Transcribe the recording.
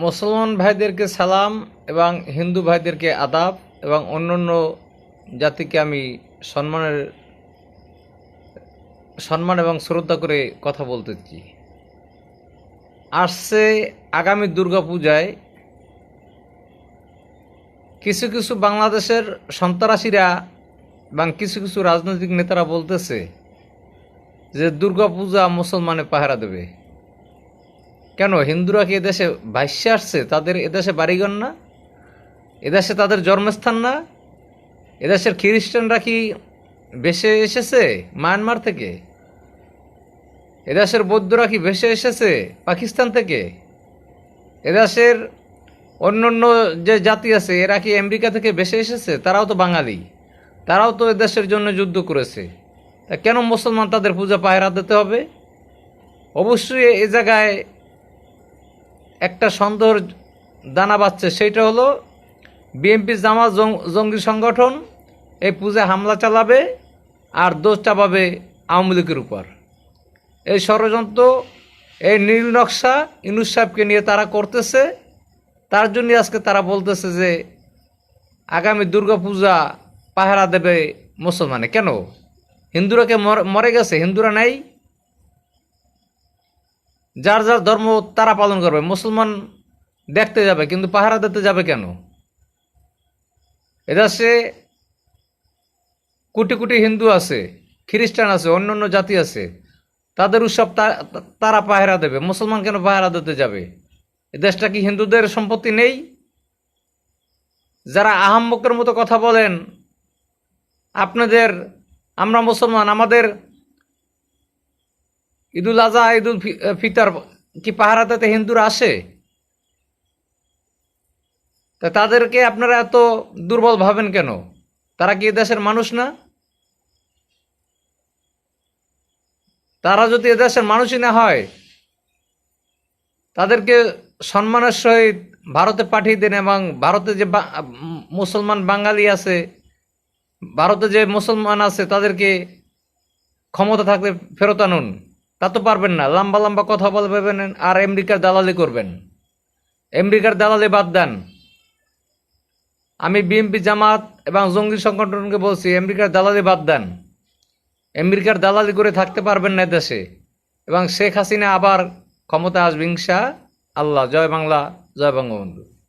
মুসলমান ভাইদেরকে সালাম এবং হিন্দু ভাইদেরকে আদাব এবং অন্যান্য জাতিকে আমি সম্মানের সম্মান এবং শ্রদ্ধা করে কথা বলতেছি। আসছে আগামী দুর্গাপূজায় কিছু কিছু বাংলাদেশের সন্ত্রাসীরা এবং কিছু কিছু রাজনৈতিক নেতারা বলতেছে যে দুর্গাপূজা মুসলমানে পাহারা দেবে। কেন? হিন্দুরা কি এদেশে ভাষ্যে আসছে? তাদের এদেশে বাড়িঘর না? এদেশে তাদের জন্মস্থান না? এদেশের খ্রিস্টানরা কি ভেসে এসেছে মায়ানমার থেকে? এদেশের বৌদ্ধরা কি ভেসে এসেছে পাকিস্তান থেকে? এদেশের অন্য অন্য যে জাতি আছে, এরা কি আমেরিকা থেকে ভেসে এসেছে? তারাও তো বাঙালি। তারাও তো এদেশের জন্য যুদ্ধ করেছে। তা কেন মুসলমান তাদের পূজা পায়রা দিতে হবে? অবশ্যই এ জায়গায় একটা সন্দেহর দানা বাচ্ছে, সেইটা হলো বিএনপি জামা জঙ্গি সংগঠন, এই পূজা হামলা চালাবে আর দোষ চাপাবে আওয়ামী লীগের উপর। এই ষড়যন্ত্র, এই নীল নকশা ইনুস সাহেবকে নিয়ে তারা করতেছে। তার জন্য আজকে তারা বলতেছে যে আগামী দুর্গাপূজা পাহারা দেবে মুসলমানে। কেন? হিন্দুরাকে মর- মরে গেছে? হিন্দুরা নাই? যার যার ধর্ম তারা পালন করবে। মুসলমান দেখতে যাবে, কিন্তু পাহারা দিতে যাবে কেন? এদেশে কোটি কোটি হিন্দু আছে, খ্রিস্টান আছে অন্য অন্য জাতি আছে, তাদের উৎসব তারা পাহারা দেবে। মুসলমান কেন পাহারা দিতে যাবে? এ দেশটা কি হিন্দুদের সম্পত্তি নেই? যারা আহাম্মকের মতো কথা বলেন, আপনাদের, আমরা মুসলমান, আমাদের ঈদুল আজহা, ঈদুল ফিতর, কি পাহারা দিতে হিন্দুরা আসে? তা তাদেরকে আপনারা এত দুর্বল ভাবেন কেন? তারা কি দেশের মানুষ না? তারা যদি এদেশের মানুষই না হয়, তাদেরকে সম্মানের সহিত ভারতে পাঠিয়ে দেন এবং ভারতে যে মুসলমান বাঙালি আছে, ভারতে যে মুসলমান আছে, তাদেরকে ক্ষমতা থাকলে ফেরত আনুন। তা তো পারবেন না। লম্বা লম্বা কথা বলবেন আর আমেরিকার দালালি করবেন। আমেরিকার দালালি বাদ দেন। আমি বিএনপি জামাত এবং জঙ্গি সংগঠনকে বলছি, আমেরিকার দালালি বাদ দেন। আমেরিকার দালালি করে থাকতে পারবেন না দেশে। এবং শেখ হাসিনা আবার ক্ষমতা আসবে, ইনশা আল্লাহ। জয় বাংলা, জয় বঙ্গবন্ধু।